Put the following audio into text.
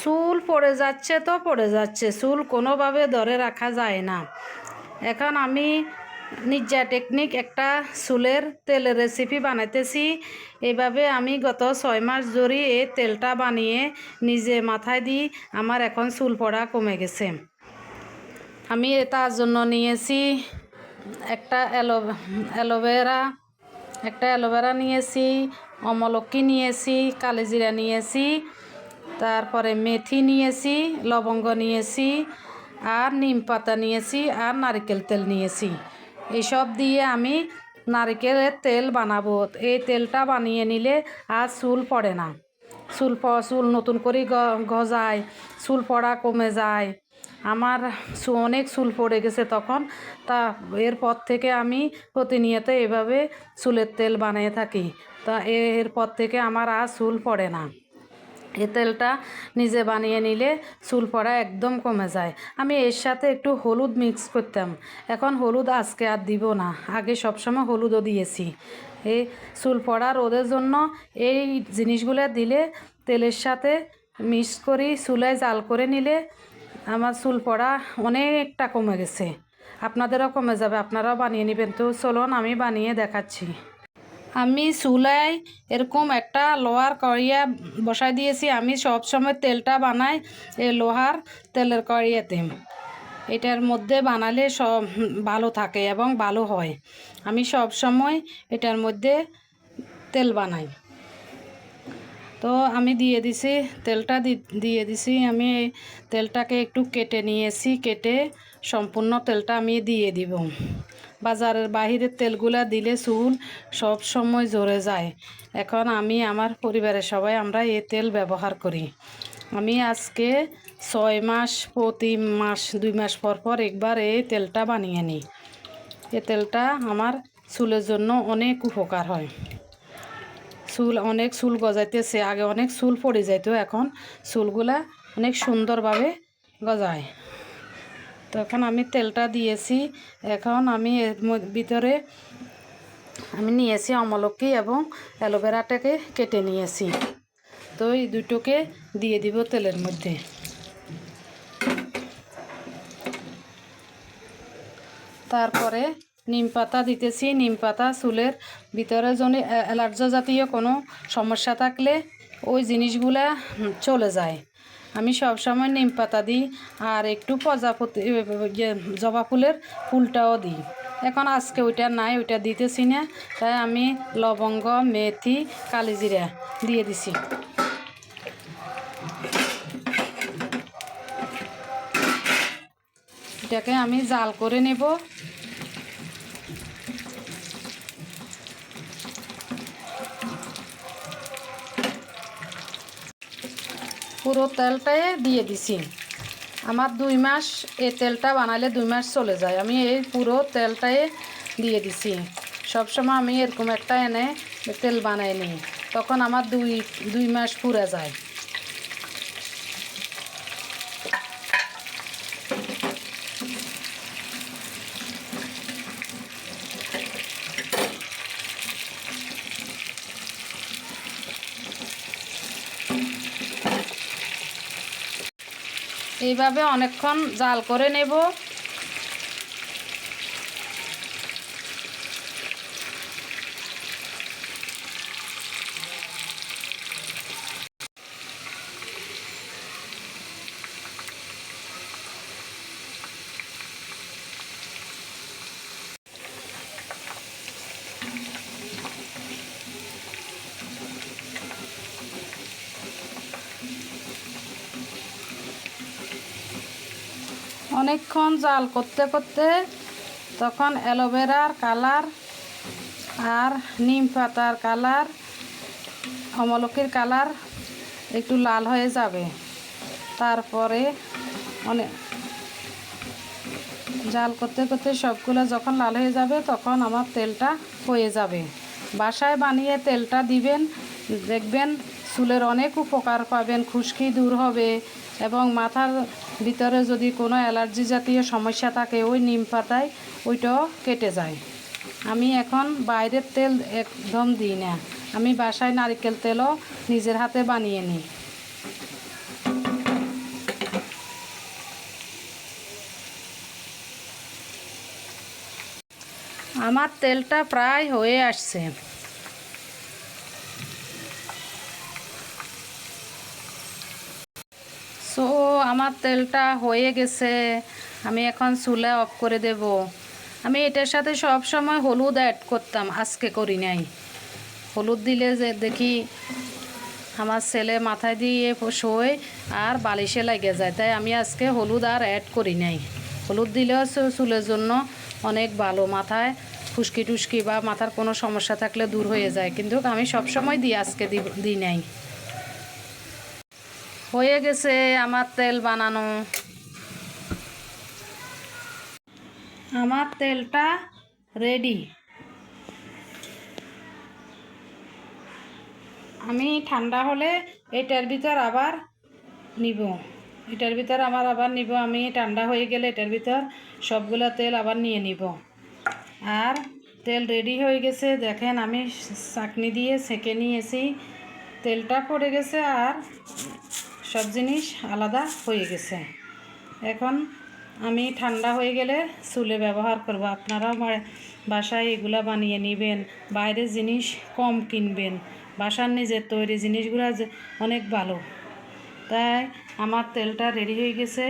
চুল পড়ে যাচ্ছে তো পড়ে যাচ্ছে, চুল কোনোভাবে ধরে রাখা যায় না। এখন আমি নির্জা টেকনিক একটা চুলের তেলের রেসিপি বানাইতেছি। এইভাবে আমি গত ছয় মাস ধরে এই তেলটা বানিয়ে নিজে মাথায় দিই, আমার এখন চুল পড়া কমে গেছে। আমি তার জন্য নিয়েছি একটা অ্যালো অ্যালোভেরা, একটা অ্যালোভেরা নিয়েছি অমলক্কি নিয়েছি, কালিজিরা নিয়েছি। তারপরে মেথি নিয়েছি, লবঙ্গ নিয়েছি, আর নিম পাতা নিয়েছি, আর নারকেল তেল নিয়েছি। এইসব দিয়ে আমি নারকেলের তেল বানাবো। এই তেলটা বানিয়ে নিলে আর চুল পড়ে না। চুল চুল নতুন করে গজায়, চুল পড়া কমে যায়। আমার অনেক চুল পড়ে গেছে তখন। তা এরপর থেকে আমি প্রতিনিয়ত এভাবে চুলের তেল বানিয়ে থাকি। তা এরপর থেকে আমার আর চুল পড়ে না। এই তেলটা নিজে বানিয়ে নিলে চুল পড়া একদম কমে যায়। আমি এর সাথে একটু হলুদ মিক্স করতাম। এখন হলুদ আজকে আর দিব না। আগে সবসময় হলুদও দিয়েছি। এই চুল পড়া রোদের জন্য এই জিনিসগুলো দিলে তেলের সাথে মিক্স করি, চুলায় জাল করে নিলে আমার চুল পড়া অনেকটা কমে গেছে। আপনাদেরও কমে যাবে। আপনারাও বানিয়ে নেবেন। তো চলুন আমি বানিয়ে দেখাচ্ছি। আমি চুলায় এরকম একটা লোহার কড়িয়া বসাই দিয়েছি। আমি সব সময় তেলটা বানাই এই লোহার তেলের কড়িয়াতে। এটার মধ্যে বানালে সব ভালো থাকে এবং ভালো হয়। আমি সব সময় এটার মধ্যে তেল বানাই। তো আমি দিয়ে দিছি, তেলটা দিয়ে দিছি। আমি তেলটাকে একটু কেটে নিয়েছি, কেটে সম্পূর্ণ তেলটা আমি দিয়ে দিব। বাজারের বাহিরের তেলগুলা দিলে চুল সব সময় জ্বরে যায়। এখন আমি, আমার পরিবারের সবাই আমরা এ তেল ব্যবহার করি। আমি আজকে ছয় মাস, প্রতি মাস, দুই মাস পর পর একবার এই তেলটা বানিয়ে নিই। এ তেলটা আমার চুলের জন্য অনেক উপকার হয়। চুল অনেক চুল গজাইতেছে, আগে অনেক চুল পড়ে যাইতো, এখন চুলগুলা অনেক সুন্দরভাবে গজায়। তো এখন আমি তেলটা দিয়েছি। এখন আমি এর ভিতরে আমি নিয়েছি অমলকি এবং অ্যালোভেরাটাকে কেটে নিয়েছি। তো এই দুটোকে দিয়ে দিব তেলের মধ্যে। তারপরে নিম পাতা দিতেছি। নিম পাতা চুলের ভিতরে যদি অ্যালার্জি জাতীয় কোনো সমস্যা থাকলে ওই জিনিসগুলা চলে যায়। আমি সবসময় নিম পাতা দিই আর একটু প্রজাপতি জবা ফুলের ফুলটাও দিই। এখন আজকে ওইটা নাই, ওইটা দিতেছি না। তাই আমি লবঙ্গ, মেথি, কালিজিরা দিয়ে দিছি। এটাকে আমি জাল করে নেব। পুরো তেলটাই দিয়ে দিছি। আমার দুই মাস এই তেলটা বানালে দুই মাস চলে যায়। আমি এই পুরো তেলটাই দিয়ে দিছি। সবসময় আমি এরকম একটা এনে তেল বানাই নিই। তখন আমার দুই দুই মাস পুরে যায়। এইভাবে অনেকক্ষণ জাল করে নেব। অনেকক্ষণ জাল করতে করতে তখন অ্যালোভেরার কালার আর নিম পাতার কালার, অমলকির কালার একটু লাল হয়ে যাবে। তারপরে অনেক জাল করতে করতে সবগুলো যখন লাল হয়ে যাবে তখন আমার তেলটা হয়ে যাবে। বাসায় বানিয়ে তেলটা দিবেন, দেখবেন চুলের অনেক উপকার পাবেন, খুশকি দূর হবে। এবং মাথার ভিতরে যদি কোনো অ্যালার্জি জাতীয় সমস্যা থাকে, ওই নিম পাতায় ওইটাও কেটে যায়। আমি এখন বাইরের তেল একদম দিই না। আমি বাসায় নারিকেল তেলও নিজের হাতে বানিয়ে নিই। আমার তেলটা প্রায় হয়ে আসছে। আমার তেলটা হয়ে গেছে, আমি এখন চুলা অফ করে দেব। আমি এটার সাথে সব সময় হলুদ অ্যাড করতাম, আজকে করি নাই। হলুদ দিলে যে দেখি আমার ছেলে মাথায় দিয়ে শোয় আর বালিশে লাগে যায়, তাই আমি আজকে হলুদ আর অ্যাড করি নাই। হলুদ দিলেও চুলের জন্য অনেক ভালো, মাথায় ফুসকি টুসকি বা মাথার কোনো সমস্যা থাকলে দূর হয়ে যায়, কিন্তু আমি সব সময় দিই, আজকে দিই নাই। হয়ে গেছে আমার তেল বানানো। আমার তেলটা রেডি আমি ঠান্ডা হলে এটার ভিতর আবার নিব। এটার ভিতর আমার আবার নিব। আমি ঠান্ডা হয়ে গেলে এটার ভিতর সবগুলো তেল আবার নিয়ে নিব। আর তেল রেডি হয়ে গেছে। দেখেন আমি চাকনি দিয়ে সেঁকে নিয়েছি। তেলটা পড়ে গেছে আর সব জিনিস আলাদা হয়ে গেছে। এখন আমি ঠান্ডা হয়ে গেলে চুলে ব্যবহার করব। আপনারাও বাসায় এগুলা বানিয়ে নেবেন বাইরের জিনিস কম কিনবেন। বাসার নিজের তৈরি জিনিসগুলো অনেক ভালো। তাই আমার তেলটা রেডি হয়ে গেছে।